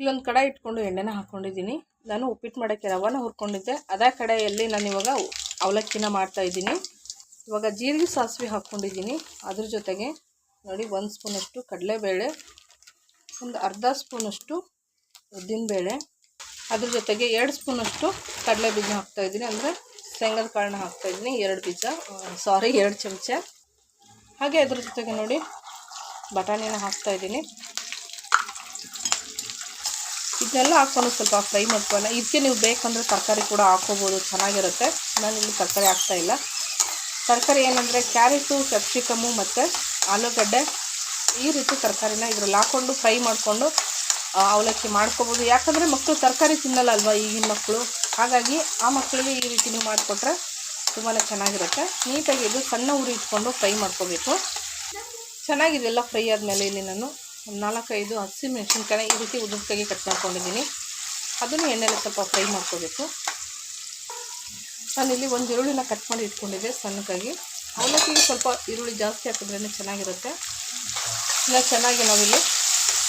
ಇಲ್ಲೊಂದು ಕಡೆ ಇಟ್ಕೊಂಡು ಎಣ್ಣೆನ ಹಾಕ್ಕೊಂಡಿದ್ದೀನಿ ನಾನು ಉಪ್ಪಿಟ್ಟು ಮಾಡೋಕ್ಕೆ ರವಾನ ಹುರ್ಕೊಂಡಿದ್ದೆ. ಅದೇ ಕಡೆಯಲ್ಲಿ ನಾನು ಇವಾಗ ಅವಲಕ್ಕಿನ ಮಾಡ್ತಾಯಿದ್ದೀನಿ ಇವಾಗ ಜೀರಿಗೆ ಸಾಸಿವೆ ಹಾಕ್ಕೊಂಡಿದ್ದೀನಿ ಅದ್ರ ಜೊತೆಗೆ ನೋಡಿ ಒಂದು ಸ್ಪೂನಷ್ಟು ಕಡಲೆಬೇಳೆ, ಒಂದು ಅರ್ಧ ಸ್ಪೂನಷ್ಟು ಉದ್ದಿನಬೇಳೆ, ಅದ್ರ ಜೊತೆಗೆ ಎರಡು ಸ್ಪೂನಷ್ಟು ಕಡಲೆ ಬೀಜ ಹಾಕ್ತಾಯಿದ್ದೀನಿ ಅಂದರೆ ಶೇಂಗದ ಕಾಳನ್ನ ಹಾಕ್ತಾಯಿದ್ದೀನಿ ಎರಡು ಬೀಜ ಸಾರಿ ಎರಡು ಚಮಚ. ಹಾಗೆ ಅದ್ರ ಜೊತೆಗೆ ನೋಡಿ ಬಟಾಣಿನ ಹಾಕ್ತಾಯಿದ್ದೀನಿ ಇದನ್ನೆಲ್ಲ ಹಾಕ್ಕೊಂಡು ಸ್ವಲ್ಪ ಫ್ರೈ ಮಾಡ್ಕೊಳ್ಳೋಣ. ಇದಕ್ಕೆ ನೀವು ಬೇಕಂದರೆ ತರಕಾರಿ ಕೂಡ ಹಾಕೋಬೋದು ಚೆನ್ನಾಗಿರುತ್ತೆ. ನಾನು ಇಲ್ಲಿ ತರಕಾರಿ ಹಾಕ್ತಾಯಿಲ್ಲ ತರಕಾರಿ ಏನಂದರೆ ಕ್ಯಾರೆಟು ಕ್ಯಾಪ್ಸಿಕಮ್ಮು ಮತ್ತು ಆಲೂಗಡ್ಡೆ ಈ ರೀತಿ ತರಕಾರಿನ ಇದ್ರಲ್ಲಿ ಹಾಕ್ಕೊಂಡು ಫ್ರೈ ಮಾಡಿಕೊಂಡು ಅವಲಕ್ಕಿ ಮಾಡ್ಕೋಬೋದು. ಯಾಕಂದರೆ ಮಕ್ಕಳು ತರಕಾರಿ ತಿನ್ನಲ್ಲ ಅಲ್ವಾ ಈಗಿನ ಮಕ್ಕಳು ಹಾಗಾಗಿ ಆ ಮಕ್ಕಳಿಗೆ ಈ ರೀತಿ ನೀವು ಮಾಡಿಕೊಟ್ರೆ ತುಂಬಾ ಚೆನ್ನಾಗಿರುತ್ತೆ. ನೀಟಾಗಿ ಇದು ಸಣ್ಣ ಉರಿ ಇಟ್ಕೊಂಡು ಫ್ರೈ ಮಾಡ್ಕೋಬೇಕು. ಚೆನ್ನಾಗಿದೆಲ್ಲ ಫ್ರೈ ಆದಮೇಲೆ ಇಲ್ಲಿ ನಾನು ಒಂದು ನಾಲ್ಕೈದು ಹಸಿ ಮೆಣಸಿನ್ಕಾಯಿ ಈ ರೀತಿ ಉದ್ದಕ್ಕಾಗಿ ಕಟ್ ಮಾಡ್ಕೊಂಡಿದ್ದೀನಿ. ಅದನ್ನು ಎಣ್ಣೆಲ್ಲ ಸ್ವಲ್ಪ ಫ್ರೈ ಮಾಡ್ಕೋಬೇಕು. ನಾನಿಲ್ಲಿ ಒಂದು ಈರುಳ್ಳಿನ ಕಟ್ ಮಾಡಿ ಇಟ್ಕೊಂಡಿದ್ದೆ ಸಣ್ಣಕ್ಕಾಗಿ ಅವಲಕ್ಕಿಗೆ ಸ್ವಲ್ಪ ಈರುಳ್ಳಿ ಜಾಸ್ತಿ ಹಾಕಿದ್ರೇ ಚೆನ್ನಾಗಿರುತ್ತೆ. ಇನ್ನು ಚೆನ್ನಾಗಿ ನಾವಿಲ್ಲಿ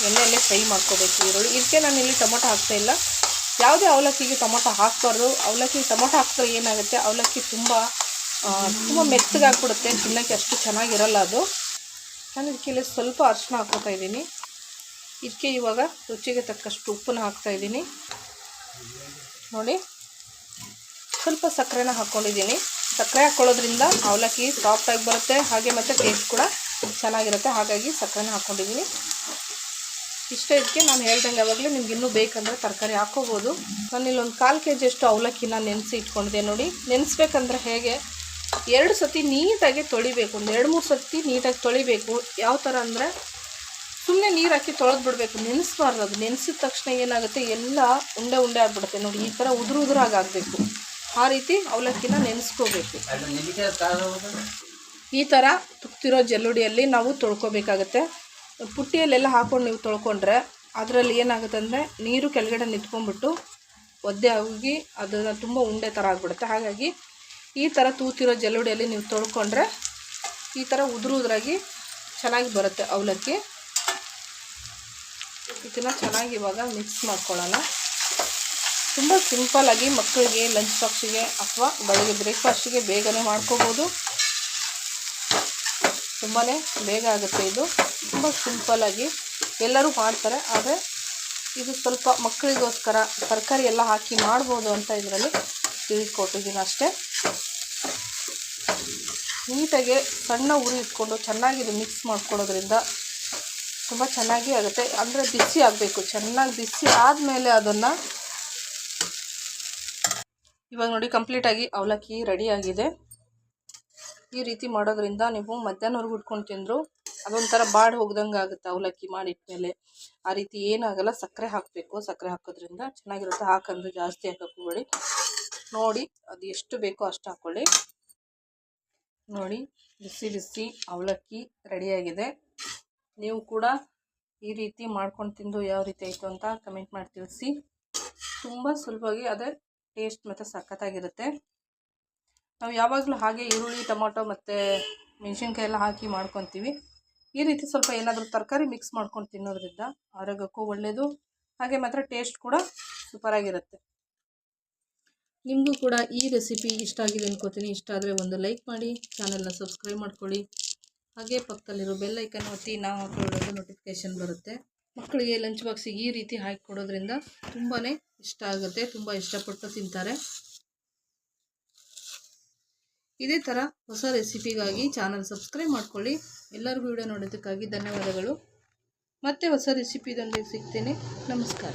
ಎಣ್ಣೆಯಲ್ಲಿ ಫ್ರೈ ಮಾಡ್ಕೋಬೇಕು ಈರುಳ್ಳಿ. ಇದಕ್ಕೆ ನಾನು ಇಲ್ಲಿ ಟೊಮೊಟೊ ಹಾಕ್ತಾಯಿಲ್ಲ ಯಾವುದೇ ಅವಲಕ್ಕಿಗೆ ಟೊಮೊಟೊ ಹಾಕ್ಬಾರ್ದು. ಅವಲಕ್ಕಿ ಟೊಮೊಟೊ ಹಾಕಿದ್ರೆ ಏನಾಗುತ್ತೆ? ಅವಲಕ್ಕಿ ತುಂಬ ತುಂಬ ಮೆತ್ತಗಾಗ್ಬಿಡುತ್ತೆ. ತಿನ್ನೋಕ್ಕೆ ಅಷ್ಟು ಚೆನ್ನಾಗಿರಲ್ಲ ಅದು. ನಾನು ಇದಕ್ಕೆಲ್ಲಿ ಸ್ವಲ್ಪ ಅರಿಶಿನ ಹಾಕ್ಕೋತಾ ಇದ್ದೀನಿ. ಇದಕ್ಕೆ ಇವಾಗ ರುಚಿಗೆ ತಕ್ಕಷ್ಟು ಉಪ್ಪನ್ನ ಹಾಕ್ತಾಯಿದ್ದೀನಿ ನೋಡಿ, ಸ್ವಲ್ಪ ಸಕ್ಕರೆನ ಹಾಕ್ಕೊಂಡಿದ್ದೀನಿ. ಸಕ್ಕರೆ ಹಾಕ್ಕೊಳ್ಳೋದ್ರಿಂದ ಅವಲಕ್ಕಿ ಆಗಿ ಬರುತ್ತೆ, ಹಾಗೆ ಮತ್ತು ಟೇಸ್ಟ್ ಕೂಡ ಚೆನ್ನಾಗಿರುತ್ತೆ, ಹಾಗಾಗಿ ಸಕ್ಕರೆನ ಹಾಕ್ಕೊಂಡಿದ್ದೀನಿ. ಇಷ್ಟ ಇದಕ್ಕೆ ನಾನು ಹೇಳ್ದಂಗೆ ಯಾವಾಗಲೂ ನಿಮ್ಗೆ ಇನ್ನೂ ಬೇಕಂದರೆ ತರಕಾರಿ ಹಾಕ್ಕೋಬೋದು. ನಾನು ಇಲ್ಲೊಂದು ಕಾಲು ಕೆ ಜಿಯಷ್ಟು ಅವಲಕ್ಕಿನ ನೆನೆಸಿ ಇಟ್ಕೊಂಡಿದ್ದೆ ನೋಡಿ. ನೆನೆಸ್ಬೇಕಂದ್ರೆ ಹೇಗೆ? ಎರಡು ಸತಿ ನೀಟಾಗಿ ತೊಳಿಬೇಕು ಒಂದು ಎರಡು ಮೂರು ಸತಿ ನೀಟಾಗಿ ತೊಳಿಬೇಕು. ಯಾವ ಥರ ಅಂದರೆ ಸುಮ್ಮನೆ ನೀರು ಹಾಕಿ ತೊಳೆದು ಬಿಡಬೇಕು ನೆನೆಸ್ಬಾರ್ದು ಅದು. ನೆನೆಸಿದ ತಕ್ಷಣ ಏನಾಗುತ್ತೆ ಎಲ್ಲ ಉಂಡೆ ಉಂಡೆ ಆಗಿಬಿಡುತ್ತೆ. ನೋಡಿ ಈ ಥರ ಉದುರು ಉದುರಾಗಿ ಆಗಬೇಕು. ಆ ರೀತಿ ಅವಲಕ್ಕಿನ ನೆನೆಸ್ಕೋಬೇಕು. ಈ ಥರ ತುಕ್ತಿರೋ ಜಲ್ಲುಡಿಯಲ್ಲಿ ನಾವು ತೊಳ್ಕೊಬೇಕಾಗತ್ತೆ. ಪುಟ್ಟಿಯಲ್ಲೆಲ್ಲ ಹಾಕ್ಕೊಂಡು ನೀವು ತೊಳ್ಕೊಂಡ್ರೆ ಅದರಲ್ಲಿ ಏನಾಗುತ್ತೆ ಅಂದರೆ ನೀರು ಕೆಳಗಡೆ ನಿಂತ್ಕೊಂಡ್ಬಿಟ್ಟು ಒದ್ದೆ ಹೋಗಿ ಅದನ್ನು ತುಂಬ ಉಂಡೆ ಥರ ಆಗಿಬಿಡುತ್ತೆ. ಹಾಗಾಗಿ ಈ ಥರ ತೂತಿರೋ ಜಲ್ಲುಡಿಯಲ್ಲಿ ನೀವು ತೊಳ್ಕೊಂಡ್ರೆ ಈ ಥರ ಉದುರು ಉದುರಾಗಿ ಚೆನ್ನಾಗಿ ಬರುತ್ತೆ ಅವಲಕ್ಕಿ. ಇದನ್ನು ಚೆನ್ನಾಗಿ ಇವಾಗ ಮಿಕ್ಸ್ ಮಾಡ್ಕೊಳ್ಳೋಣ. ತುಂಬ ಸಿಂಪಲ್ಲಾಗಿ ಮಕ್ಕಳಿಗೆ ಲಂಚ್ ಬಾಕ್ಸಿಗೆ ಅಥವಾ ಬೆಳಗ್ಗೆ ಬ್ರೇಕ್ಫಾಸ್ಟಿಗೆ ಬೇಗನೆ ಮಾಡ್ಕೋಬೋದು. ತುಂಬಾ ಬೇಗ ಆಗುತ್ತೆ ಇದು. ತುಂಬ ಸಿಂಪಲ್ಲಾಗಿ ಎಲ್ಲರೂ ಮಾಡ್ತಾರೆ, ಆದರೆ ಇದು ಸ್ವಲ್ಪ ಮಕ್ಕಳಿಗೋಸ್ಕರ ತರಕಾರಿ ಎಲ್ಲ ಹಾಕಿ ಮಾಡ್ಬೋದು ಅಂತ ಇದರಲ್ಲಿ ತಿಳಿಸ್ಕೊಟ್ಟಿದ್ದೀನಿ ಅಷ್ಟೇ. ನೀಟಾಗಿ ಸಣ್ಣ ಉರಿ ಇಟ್ಕೊಂಡು ಚೆನ್ನಾಗಿ ಇದು ಮಿಕ್ಸ್ ಮಾಡ್ಕೊಳ್ಳೋದ್ರಿಂದ ತುಂಬ ಚೆನ್ನಾಗಿ ಆಗುತ್ತೆ. ಅಂದರೆ ಬಿಸಿ ಆಗಬೇಕು, ಚೆನ್ನಾಗಿ ಬಿಸಿ ಆದಮೇಲೆ ಅದನ್ನು ಇವಾಗ ನೋಡಿ ಕಂಪ್ಲೀಟಾಗಿ ಅವಲಕ್ಕಿ ರೆಡಿಯಾಗಿದೆ ಈ ರೀತಿ ಮಾಡೋದ್ರಿಂದ ನೀವು ಮಧ್ಯಾಹ್ನವರೆಗೂ ಉಟ್ಕೊಂಡು ತಿಂದರು ಅದೊಂಥರ ಬಾಡಿ ಹೋಗ್ದಂಗೆ ಆಗುತ್ತೆ ಅವಲಕ್ಕಿ ಮಾಡಿಟ್ಮೇಲೆ ಆ ರೀತಿ ಏನಾಗಲ್ಲ, ಸಕ್ಕರೆ ಹಾಕಬೇಕು. ಸಕ್ಕರೆ ಹಾಕೋದ್ರಿಂದ ಚೆನ್ನಾಗಿರುತ್ತೆ. ಹಾಕಂದ್ರೆ ಜಾಸ್ತಿ ಹಾಕಕ್ಕೆ ಹೋಗಬೇಡಿ. ನೋಡಿ ಅದು ಎಷ್ಟು ಬೇಕೋ ಅಷ್ಟು ಹಾಕ್ಕೊಳ್ಳಿ ನೋಡಿ, ಬಿಸಿ ಬಿಸಿ ಅವಲಕ್ಕಿ ರೆಡಿಯಾಗಿದೆ. ನೀವು ಕೂಡ ಈ ರೀತಿ ಮಾಡ್ಕೊಂಡು ತಿಂದು ಯಾವ ರೀತಿ ಆಯಿತು ಅಂತ ಕಮೆಂಟ್ ಮಾಡಿ ತಿಳಿಸಿ. ತುಂಬ ಸುಲಭವಾಗಿ ಅದೇ ಟೇಸ್ಟ್ ಮತ್ತು ಸಖತ್ತಾಗಿರುತ್ತೆ. ನಾವು ಯಾವಾಗಲೂ ಹಾಗೆ ಈರುಳ್ಳಿ, ಟೊಮೊಟೊ ಮತ್ತು ಮೆಣಸಿನ್ಕಾಯಿ ಎಲ್ಲ ಹಾಕಿ ಮಾಡ್ಕೊತೀವಿ. ಈ ರೀತಿ ಸ್ವಲ್ಪ ಏನಾದರೂ ತರಕಾರಿ ಮಿಕ್ಸ್ ಮಾಡ್ಕೊಂಡು ತಿನ್ನೋದ್ರಿಂದ ಆರೋಗ್ಯಕ್ಕೂ ಒಳ್ಳೆಯದು ಹಾಗೆ ಮಾತ್ರ ಟೇಸ್ಟ್ ಕೂಡ ಸೂಪರಾಗಿರುತ್ತೆ ನಿಮಗೂ ಕೂಡ ಈ ರೆಸಿಪಿ ಇಷ್ಟ ಆಗಿದೆ ಅನ್ಕೋತೀನಿ. ಇಷ್ಟ ಆದರೆ ಒಂದು ಲೈಕ್ ಮಾಡಿ ಚಾನಲ್ನ ಸಬ್ಸ್ಕ್ರೈಬ್ ಮಾಡ್ಕೊಳ್ಳಿ. ಹಾಗೆ ಪಕ್ಕದಲ್ಲಿರೋ ಐಕನ್ ಒತ್ತಿ ನಾವು ಹಾಕೊಳ್ಳೋದು ನೋಟಿಫಿಕೇಷನ್ ಬರುತ್ತೆ. ಮಕ್ಕಳಿಗೆ ಲಂಚ್ ಬಾಕ್ಸಿಗೆ ಈ ರೀತಿ ಹಾಕಿ ಕೊಡೋದ್ರಿಂದ ತುಂಬಾ ಇಷ್ಟ ಆಗುತ್ತೆ, ತುಂಬ ಇಷ್ಟಪಟ್ಟು ತಿಂತಾರೆ. ಇದೇ ಥರ ಹೊಸ ರೆಸಿಪಿಗಾಗಿ ಚಾನಲ್ ಸಬ್ಸ್ಕ್ರೈಬ್ ಮಾಡ್ಕೊಳ್ಳಿ. ಎಲ್ಲರಿಗೂ ವಿಡಿಯೋ ನೋಡೋದಕ್ಕಾಗಿ ಧನ್ಯವಾದಗಳು. ಮತ್ತೆ ಹೊಸ ರೆಸಿಪಿದೊಂದಿಗೆ ಸಿಗ್ತೀನಿ. ನಮಸ್ಕಾರ.